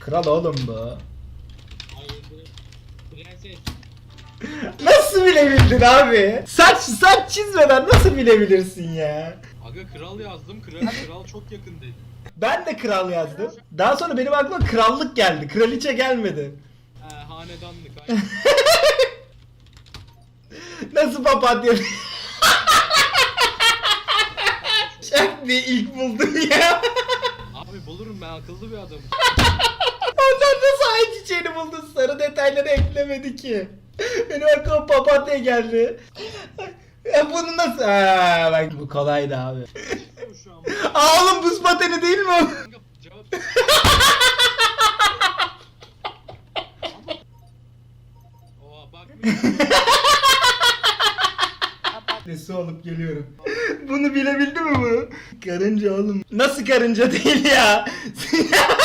Kral oğlum bu. Nasıl bilebildin abi? Saç saç çizmeden nasıl bilebilirsin ya? Aga kral yazdım. Kral, kral çok yakın dedi. Ben de kral yazdım. Daha sonra benim aklıma krallık geldi. Kraliçe gelmedi. He hanedanlık. aynen. Nasıl papatya? Şak diye ilk buldum ya. Abi bulurum ben akıllı bir adamım. detayları eklemedi ki. Benim aklıma papatya geldi. Ya bunu nasıl? Aa, bak bu kolaydı abi. Aa oğlum buz pateni değil mi. Nesi olup geliyorum. Bunu bilebildi mi bu? Karınca oğlum. Nasıl karınca değil ya?